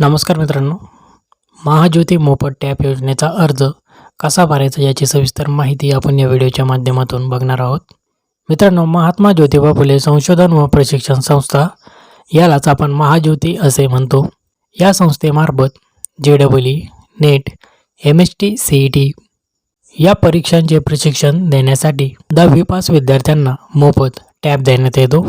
नमस्कार मित्रांनो. महाज्योती मोफत टॅप योजनेचा अर्ज कसा भरायचा याची सविस्तर माहिती आपण या व्हिडिओच्या माध्यमातून बघणार आहोत. मित्रांनो महात्मा ज्योतिबा फुले संशोधन व प्रशिक्षण संस्था यालाच आपण महाज्योती असे म्हणतो. या संस्थेमार्फत J double E NET M S T C E T या परीक्षांचे प्रशिक्षण देण्यासाठी दहावी पास विद्यार्थ्यांना मोफत टॅब देण्यात येतो.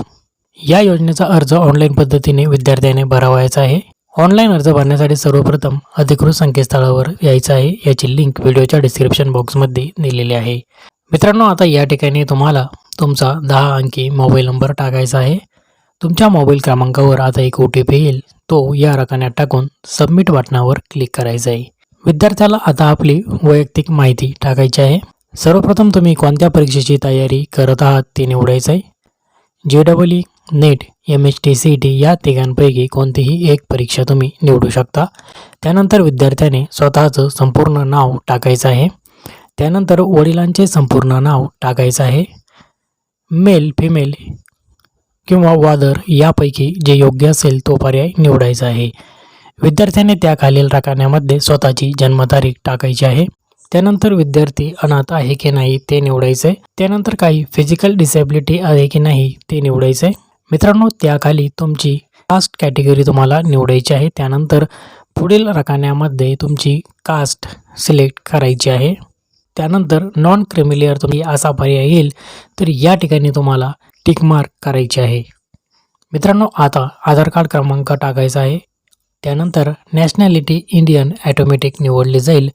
या योजनेचा अर्ज ऑनलाईन पद्धतीने विद्यार्थ्याने भरावायचा आहे. ऑनलाईन अर्ज भरण्यासाठी सर्वप्रथम अधिकृत संकेतस्थळावर यायचं आहे. याची लिंक व्हिडिओच्या डिस्क्रिप्शन बॉक्समध्ये दिलेली आहे. मित्रांनो आता या ठिकाणी तुम्हाला तुमचा दहा अंकी मोबाईल नंबर टाकायचा आहे. तुमच्या मोबाईल क्रमांकावर आता एक ओ टी पी येईल. तो या रकान्यात टाकून सबमिट बटनावर क्लिक करायचा आहे. विद्यार्थ्याला आता आपली वैयक्तिक माहिती टाकायची आहे. सर्वप्रथम तुम्ही कोणत्या परीक्षेची तयारी करत आहात ते निवडायचं आहे. J double E NET M H T C T या तिघांपैकी कोणतीही एक परीक्षा तुम्ही निवडू शकता. त्यानंतर विद्यार्थ्याने स्वतःचं संपूर्ण नाव टाकायचं आहे. त्यानंतर वडिलांचे संपूर्ण नाव टाकायचं आहे. मेल फिमेल किंवा वादर यापैकी जे योग्य असेल तो पर्याय निवडायचा आहे. विद्यार्थ्याने त्या खालील रकान्यामध्ये स्वतःची जन्मतारीख टाकायची आहे. त्यानंतर विद्यार्थी अनाथ आहे की नाही ते निवडायचे त्यानंतर काही फिजिकल डिसेबिलिटी आहे की नाही ते निवडायचे मित्रांनो त्याखाली तुमची कास्ट कॅटेगरी तुम्हाला निवडायची आहे. त्यानंतर पुढील रकान्यामध्ये तुमची कास्ट सिलेक्ट करायची आहे. त्यानंतर नॉन क्रिमिलियर तुम्ही असा पर्याय येईल तर या ठिकाणी तुम्हाला टिक मार्क करायची आहे. मित्रांनो आता आधार कार्ड क्रमांक टाकायचा आहे. त्यानंतर नॅशनॅलिटी इंडियन ॲटोमॅटिक निवडली जाईल.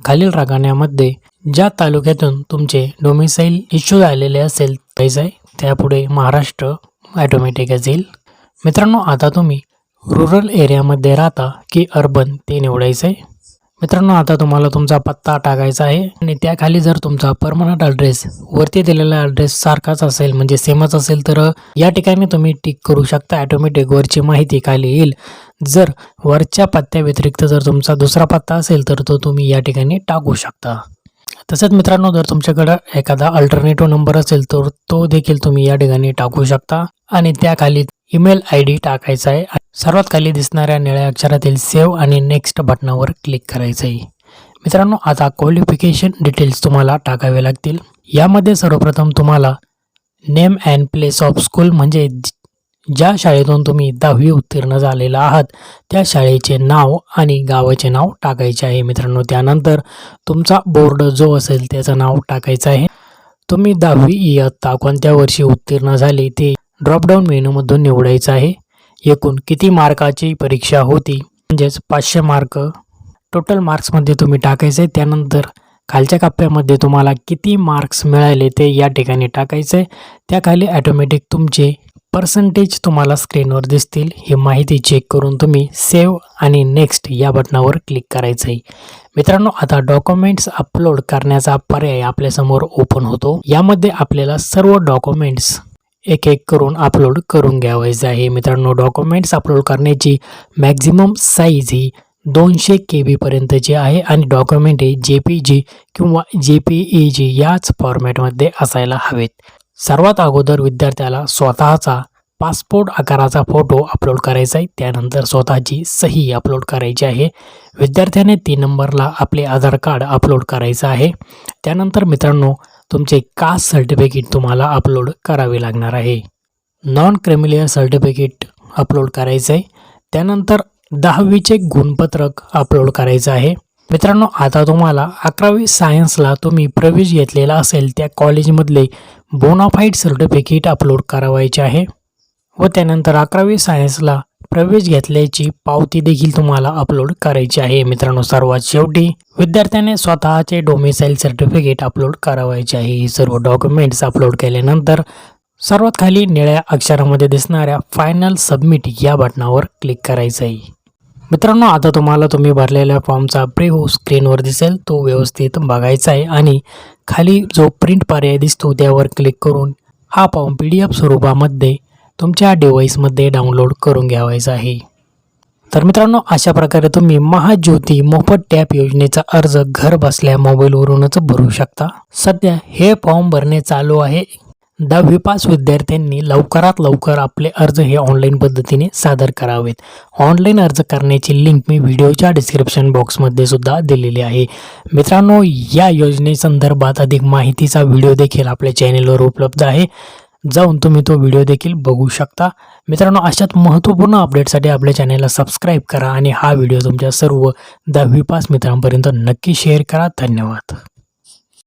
खालील रागाण्यामध्ये ज्या तालुक्यातून तुमचे डोमिसाईल इश्यू झालेले असेल त्याचं आहे. त्यापुढे महाराष्ट्र ॲटोमॅटिकच येईल मित्रांनो आता तुम्ही रुरल एरियामध्ये राहता की अर्बन ते निवडायचं आहे. मित्रांनो आता तुम्हाला तुमचा पत्ता टाकायचा आहे. आणि त्याखाली जर तुमचा परमनंट ॲड्रेस वरती दिलेला ॲड्रेस सारखाच असेल म्हणजे सेमच असेल तर या ठिकाणी तुम्ही टिक करू शकता. ॲटोमॅटिक वरची माहिती खाली येईल. जर वरच्या पत्त्याव्यतिरिक्त जर तुमचा दुसरा पत्ता असेल तर तो तुम्ही या ठिकाणी टाकू शकता. तसंच मित्रांनो जर तुमच्याकडं एखादा अल्टरनेटिव्ह नंबर असेल तर तो देखील तुम्ही या ठिकाणी टाकू शकता. आणि त्याखाली ईमेल आय डी टाकायचा आहे. सर्वात खाली दिसणाऱ्या निळ्या अक्षरातील सेव्ह आणि नेक्स्ट बटनावर क्लिक करायचं आहे. मित्रांनो आता क्वालिफिकेशन डिटेल्स तुम्हाला टाकावे लागतील. यामध्ये सर्वप्रथम तुम्हाला name and place of school म्हणजे ज्या शाळेतून तुम्ही दहावी उत्तीर्ण झालेला आहात त्या शाळेचे नाव आणि गावाचे नाव टाकायचे आहे मित्रांनो. त्यानंतर तुमचा बोर्ड जो असेल त्याचं नाव टाकायचं आहे. तुम्ही दहावी इयत्ता कोणत्या वर्षी उत्तीर्ण झाले ते ड्रॉपडाऊन मेनूमधून निवडायचं आहे. एकूण किती मार्काची परीक्षा होती? म्हणजेच पाचशे मार्क. टोटल मार्क्समध्ये तुम्ही टाकायचे. त्यानंतर खालच्या कप्प्यामध्ये तुम्हाला किती मार्क्स मिळाले ते या ठिकाणी टाकायचे. त्याखाली ॲटोमॅटिक तुमचे पर्सेंटेज तुम्हाला स्क्रीनवर दिसतील. ही माहिती चेक करून तुम्ही सेव्ह आणि नेक्स्ट या बटनावर क्लिक करायचं आहे मित्रांनो आता डॉक्युमेंट्स अपलोड करण्याचा पर्याय आपल्यासमोर ओपन होतो. यामध्ये आपल्याला सर्व डॉक्युमेंट्स एक एक करून अपलोड करून घ्यावायचं आहे. मित्रांनो डॉक्युमेंट्स अपलोड करण्याची मॅक्झिमम साईज ही दोनशे के बीपर्यंतची आहे आणि डॉक्युमेंट हे जे पी जी किंवा जे पी ई जी याच फॉर्मॅटमध्ये असायला हवेत. सर्वात अगोदर विद्यार्थ्याला स्वतःचा पासपोर्ट आकाराचा फोटो अपलोड करायचा आहे. त्यानंतर स्वतःची सही अपलोड करायची आहे. विद्यार्थ्याने तीन नंबरला आपले आधार कार्ड अपलोड करायचं आहे. त्यानंतर मित्रांनो तुमचे कास्ट सर्टिफिकेट तुम्हाला अपलोड करावे लागणार आहे. नॉन क्रिमिलियर सर्टिफिकेट अपलोड करायचं आहे. त्यानंतर दहावीचे गुणपत्रक अपलोड करायचं आहे. मित्रांनो आता तुम्हाला अकरावी सायन्सला तुम्ही प्रवेश घेतलेला असेल त्या कॉलेजमधले बोनाफाईड सर्टिफिकेट अपलोड करावायचे आहे. व त्यानंतर अकरावी सायन्सला प्रवेश घेतल्याची पावती देखील तुम्हाला अपलोड करायची आहे मित्रांनो सर्वात शेवटी. विद्यार्थ्याने स्वतःचे डोमिसाईल सर्टिफिकेट अपलोड करावायचे आहे. हे सर्व डॉक्युमेंट्स अपलोड केल्यानंतर सर्वात खाली निळ्या अक्षरामध्ये दिसणाऱ्या फायनल सबमिट या बटनावर क्लिक करायचं आहे मित्रांनो आता तुम्हाला तुम्ही भरलेल्या फॉर्मचा प्रिव्ह्यू स्क्रीनवर दिसेल. तो व्यवस्थित बघायचा आहे आणि खाली जो प्रिंट पर्याय दिसतो त्यावर क्लिक करून हा फॉर्म पी डी एफ स्वरूपामध्ये तुमच्या डिव्हाइसमध्ये डाउनलोड करून घ्यावायचा आहे. तर मित्रांनो अशा प्रकारे तुम्ही महाज्योती मोफत टॅप योजनेचा अर्ज घर बसल्या मोबाईलवरूनच भरू शकता. सध्या हे फॉर्म भरणे चालू आहे. दहावी पास विद्यार्थ्यांनी लवकरात लवकर आपले अर्ज हे ऑनलाईन पद्धतीने सादर करावेत. ऑनलाईन अर्ज करण्याची लिंक मी व्हिडिओच्या डिस्क्रिप्शन बॉक्समध्ये सुद्धा दिलेली आहे. मित्रांनो या योजनेसंदर्भात अधिक माहितीचा व्हिडिओ देखील आपल्या चॅनेलवर उपलब्ध आहे. जाऊन तुम्ही तो व्हिडिओ देखील बघू शकता. मित्रांनो अशाच महत्त्वपूर्ण अपडेटसाठी आपल्या चॅनेलला सबस्क्राईब करा आणि हा व्हिडिओ तुमच्या सर्व दहावी पास मित्रांपर्यंत नक्की शेअर करा. धन्यवाद.